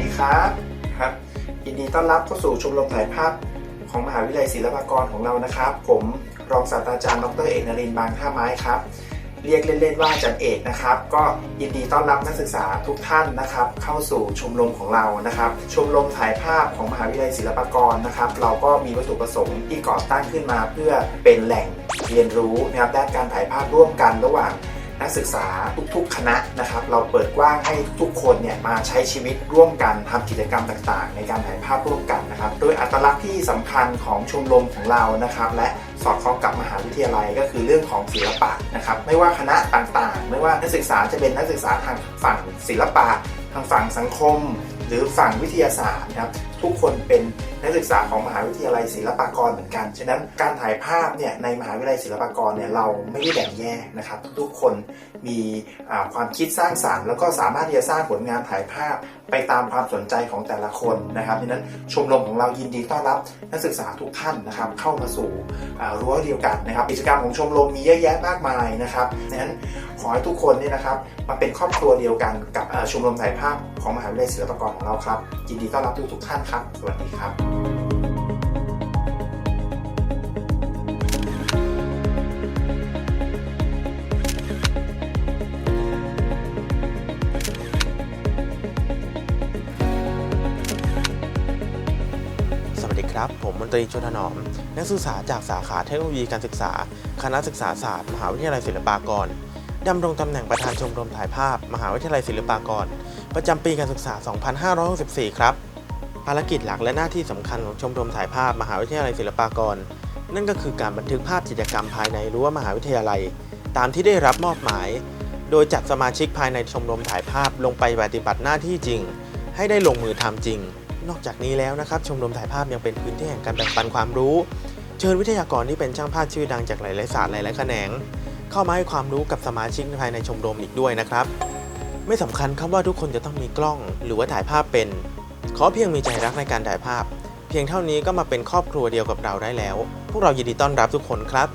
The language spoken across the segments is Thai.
ดีครับครับยินดีต้อนรับเข้าสู่ชมรมถ่ายภาพของมหาวิทยาลัยศิลปากรของเรานะครับ ผมรองศาสตราจารย์ดรเอกนรินทร์บางท่าไม้ครับ เรียกเล่นๆว่าอาจารย์เอกนะครับ ก็ยินดีต้อนรับนักศึกษาทุกท่านนะครับ เข้าสู่ชมรมของเรานะครับ ชมรมถ่ายภาพของมหาวิทยาลัยศิลปากรนะครับ เราก็มีวัตถุประสงค์ที่ก่อตั้งขึ้นมา เพื่อเป็นแหล่งเรียนรู้นะครับด้านการถ่ายภาพร่วมกันระหว่าง นักศึกษาทุกๆ คณะนะครับเราเปิดกว้างให้ทุกคนเนี่ยมาใช้ชีวิตร่วมกันทำกิจกรรมต่างๆ ในการถ่ายภาพร่วมกันนะครับโดยอัตลักษณ์ที่สำคัญของชมรมของเรานะครับและสอดคล้องกับมหาวิทยาลัยก็คือเรื่องของศิลปะนะครับไม่ว่าคณะต่างๆ ไม่ว่านักศึกษาจะเป็นนักศึกษาทางฝั่งศิลปะ ทางฝั่งสังคม หรือฝั่งวิทยาศาสตร์นะครับ ทุกคนเป็นนักศึกษาของมหาวิทยาลัยศิลปากรเหมือนกัน ฉะนั้นการถ่ายภาพเนี่ยในมหาวิทยาลัยศิลปากรเนี่ยเราไม่ได้แบ่งแยกนะครับ ทุกคนมีความคิดสร้างสารรค์แล้วก็สามารถที่จะสร้างผลงานถ่ายภาพไปตามความสนใจของแต่ละคนนะครับฉะนั้นชมรมของเรายินดีต้อนรับนักศึกษาทุกท่านนะครับเข้ามาสู่อ่ารั้วเดียวกันนะครับกิจกรรมของชมรมมีเยอะแยะมากมายนะครับฉะนั้นขอให้ทุกคนเนี่ยนะครับมาเป็นครอบครัวเดียวกันกับชมรมถ่ายภาพของมหาวิทยาลัยศิลปากรของเราครับยินดีต้อนรับทุกๆท่านครับ สวัสดีครับสวัสดีครับผมมนตรีชนถนอม นักศึกษาจากสาขาเทคโนโลยีการศึกษา คณะศึกษาศาสตร์ มหาวิทยาลัยศิลปากรดำรงตำแหน่งประธานชมรมถ่ายภาพ มหาวิทยาลัยศิลปากร ประจำปีการศึกษา 2564 ครับารกิจหลักและหน้าที่สำคัญของชมรมถ่ายภาพมหาวิทยาลัยศิลปากร นั่นก็คือการบันทึกภาพกิจกรรมภายในรั้วมหาวิทยาลัย ตามที่ได้รับมอบหมาย โดยจัดสมาชิกภายในชมรมถ่ายภาพลงไปปฏิบัติหน้าที่จริง ให้ได้ลงมือทำจริง นอกจากนี้แล้วนะครับชมรมถ่ายภาพยังเป็นพื้นที่แห่งการแบ่งปันความรู้ เชิญวิทยากรที่เป็นช่างภาพชื่อดังจากหลายๆศาสตร์หลายๆแขนง เข้ามาให้ความรู้กับสมาชิกภายในชมรมอีกด้วยนะครับ ไม่สำคัญครับว่าทุกคนจะต้องมีกล้องหรือว่าถ่ายภาพเป็น ขอเพียงมีใจรักในการถ่ายภาพ เพียงเท่านี้ก็มาเป็นครอบครัวเดียวกับเราได้แล้ว พวกเรายินดีต้อนรับทุกคนครับ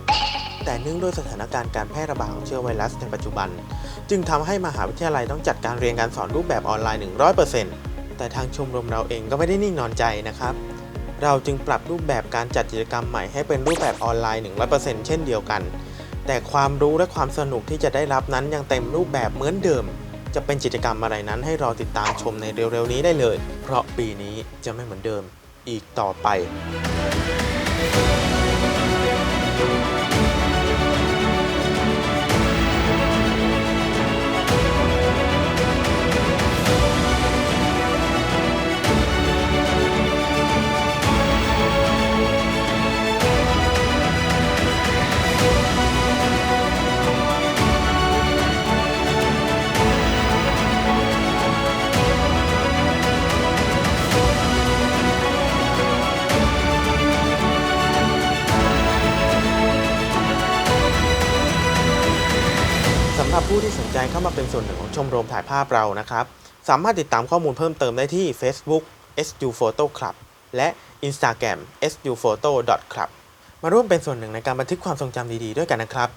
แต่เนื่องด้วยสถานการณ์การแพร่ระบาดของเชื้อไวรัสในปัจจุบัน จึงทำให้มหาวิทยาลัยต้องจัดการเรียนการสอนรูปแบบออนไลน์ 100%แต่ทางชมรมเราเองก็ไม่ได้นิ่งนอนใจนะครับ เราจึงปรับรูปแบบการจัดกิจกรรมใหม่ให้เป็นรูปแบบออนไลน์ 100%เช่นเดียวกัน แต่ความรู้และความสนุกที่จะได้รับนั้นยังเต็มรูปแบบเหมือนเดิม จะเป็นกิจกรรมอะไรนั้นให้รอติดตามชมในเร็วๆนี้ได้เลย เพราะปีนี้จะไม่เหมือนเดิมอีกต่อไป ผู้ที่สนใจเข้ามาเป็นส่วนหนึ่งของชมรมถ่ายภาพเรานะครับ สามารถติดตามข้อมูลเพิ่มเติมได้ที่ Facebook SU Photo Club และ Instagram SU Photo Club มาร่วมเป็นส่วนหนึ่งในการบันทึกความทรงจำดีๆด้วยกันนะครับ